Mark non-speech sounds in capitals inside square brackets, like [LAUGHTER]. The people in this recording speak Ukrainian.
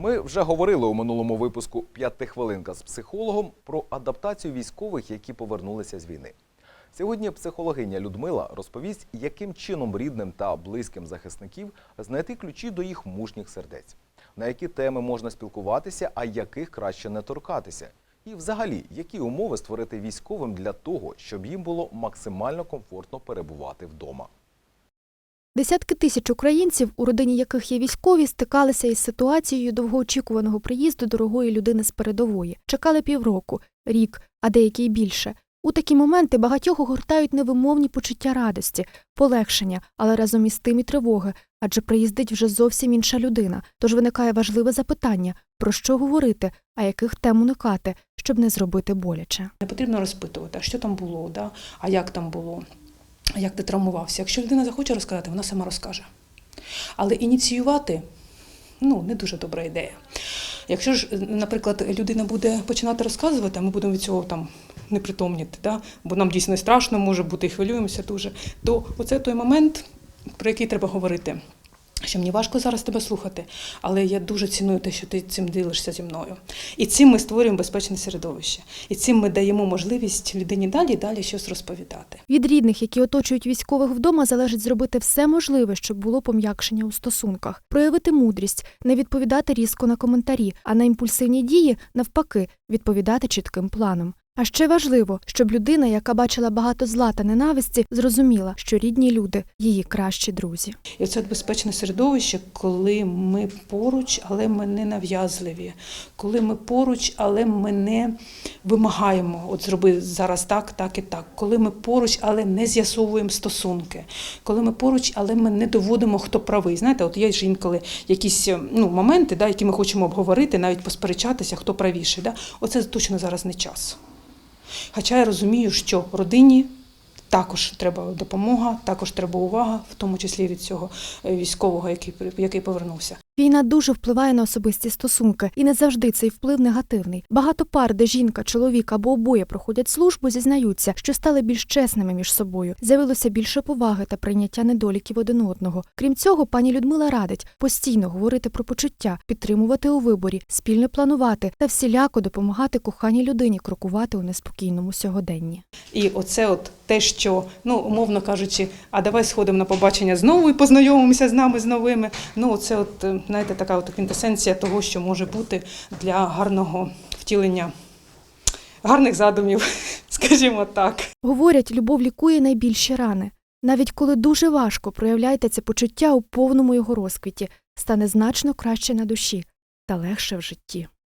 Ми вже говорили у минулому випуску «П'ятихвилинка з психологом про адаптацію військових, які повернулися з війни. Сьогодні психологиня Людмила розповість, яким чином рідним та близьким захисників знайти ключі до їх мужніх сердець, на які теми можна спілкуватися, а яких краще не торкатися. І взагалі, які умови створити військовим для того, щоб їм було максимально комфортно перебувати вдома. Десятки тисяч українців, у родині яких є військові, стикалися із ситуацією довгоочікуваного приїзду дорогої людини з передової. Чекали півроку, рік, а деякі й більше. У такі моменти багатьох огортають невимовні почуття радості, полегшення, але разом із тим і тривоги, адже приїздить вже зовсім інша людина. Тож виникає важливе запитання про що говорити, а яких тем уникати, щоб не зробити боляче. Не потрібно розпитувати, а що там було, да? а як там було, як ти травмувався. Якщо людина захоче розказати, вона сама розкаже. Але ініціювати ну, не дуже добра ідея. Якщо ж, наприклад, людина буде починати розказувати, а ми будемо від цього там непритомніти, да? бо нам дійсно страшно може бути і хвилюємося дуже, то оце той момент, про який треба говорити. Що мені важко зараз тебе слухати, але я дуже ціную те, що ти цим ділишся зі мною. І цим ми створюємо безпечне середовище. І цим ми даємо можливість людині далі далі щось розповідати. Від рідних, які оточують військових вдома, залежить зробити все можливе, щоб було пом'якшення у стосунках, проявити мудрість, не відповідати різко на коментарі, а на імпульсивні дії, навпаки, відповідати чітким планом. А ще важливо, щоб людина, яка бачила багато зла та ненависті, зрозуміла, що рідні люди її кращі друзі. І це безпечне середовище, коли ми поруч, але ми не нав'язливі, коли ми поруч, але ми не вимагаємо, от зроби зараз так, так і так. Коли ми поруч, але не з'ясовуємо стосунки, коли ми поруч, але ми не доводимо, хто правий. Знаєте, от є ж інколи якісь ну, моменти, да, які ми хочемо обговорити, навіть посперечатися, хто правіший. Да? Оце точно зараз не час. Хоча я розумію, що родині також треба допомога, також треба увага, в тому числі від цього е, військового, який, який повернувся. Війна дуже впливає на особисті стосунки, і не завжди цей вплив негативний. Багато пар, де жінка, чоловік або обоє проходять службу, зізнаються, що стали більш чесними між собою. З'явилося більше поваги та прийняття недоліків один одного. Крім цього, пані Людмила радить постійно говорити про почуття, підтримувати у виборі, спільно планувати та всіляко допомагати коханій людині крокувати у неспокійному сьогоденні. І оце от те, що, ну, умовно кажучи, а давай сходимо на побачення знову і познайомимося з нами з новими. Ну, це от, е, знаєте, така от квінтесенція того, що може бути для гарного втілення гарних задумів, [LAUGHS] скажімо так. Говорять, любов лікує найбільші рани. Навіть коли дуже важко проявляєте це почуття у повному його розквіті, стане значно краще на душі та легше в житті.